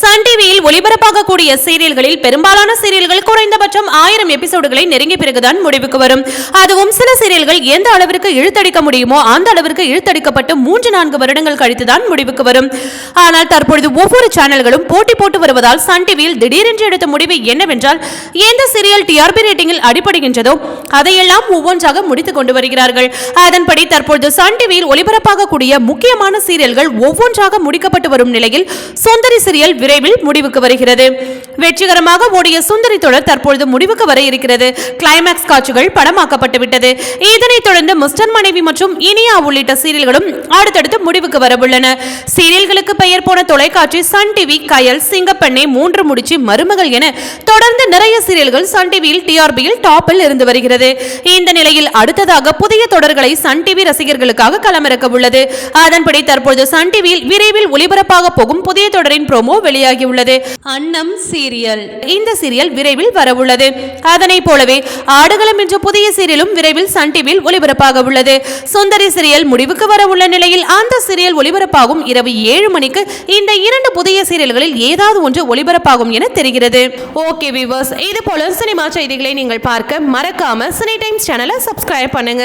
Sun டிவியில் ஒளிபரப்பாகக்கூடிய சீரியல்களில் பெரும்பாலான சீரியல்கள் குறைந்தபட்சம் ஆயிரம் எபிசோடுகளை நெருங்கிய பிறகுதான் முடிவுக்கு வரும். அதுவும் சில சீரியல்கள் எந்த அளவிற்கு இழுத்தடிக்க முடியுமோ அந்த அளவிற்கு இழுத்தடிக்கப்பட்டு மூன்று நான்கு வருடங்கள் கழித்துதான் முடிவுக்கு வரும். ஆனால் தற்பொழுது ஒவ்வொரு சேனல்களும் போட்டி போட்டு வருவதால் சன் டிவியில் திடீரென்று எடுத்த முடிவு என்னவென்றால் எந்த சீரியல் டிஆர்பி ரேட்டிங்கில் அடிபடுகின்றதோ அதையெல்லாம் ஒவ்வொன்றாக முடித்துக் கொண்டு வருகிறார்கள். அதன்படி தற்பொழுது சன் டிவியில் ஒளிபரப்பாகக்கூடிய முக்கியமான சீரியல்கள் ஒவ்வொன்றாக முடிக்கப்பட்டு வரும் நிலையில் சுந்தரி சீரியல் விரைவில் முடிவுக்கு வருகிறது. வெற்றிகரமாக ஓடிய சுந்தரி தொடர் தற்பொழுது முடிவுக்கு வர இருக்கிறது. கிளைமேக்ஸ் காட்சிகள் படமாக்கப்பட்டு விட்டது. இதனைத் தொடர்ந்து மிஸ்டர் மனைவி மற்றும் இனியா உள்ளிட்ட சீரியல்களும் அடுத்தடுத்து முடிவுக்கு வரவுள்ளன. சீரியல்களுக்கு பெயர் போன தொலைக்காட்சி சன் டிவி கயல் சிங்கப்பெண்ணை மூன்று முடிச்சு மருமகள் என தொடர்ந்து நிறைய சீரியல்கள் சன் டிவியில் டிஆர்பியில் டாப்பில் இருந்து வருகிறது. இந்த நிலையில் அடுத்ததாக புதிய தொடர்களை சன் டிவி ரசிகர்களுக்காக களமிறக்க உள்ளது. அதன்படி தற்போது சன் டிவியில் விரைவில் ஒளிபரப்பாக போகும் புதிய தொடரின் ப்ரோமோ வெளியாகியுள்ளது. அன்னம் சீரியல். இந்த சீரியல் விரைவில் வரவுள்ளது. அதனை போலவே ஆடுகளம் என்ற புதிய சீரியலும் விரைவில் சன் டிவியில் ஒளிபரப்பாக உள்ளது. சுந்தரி சீரியல் முடிவுக்கு வர உள்ள நிலையில் அந்த சீரியல் ஒளிபரப்பாகும் இரவு ஏழு மணிக்கு இந்த இரண்டு புதிய சீரியல்களில் ஏதாவது ஒன்று ஒளிபரப்பாகும் என தெரிகிறது. ஓகே விவர்ஸ் இது போல சினிமா செய்திகளை நீங்கள் பார்க்க மறக்காம சினி டைம்ஸ் சேனலை சப்ஸ்கிரைப் பண்ணுங்க.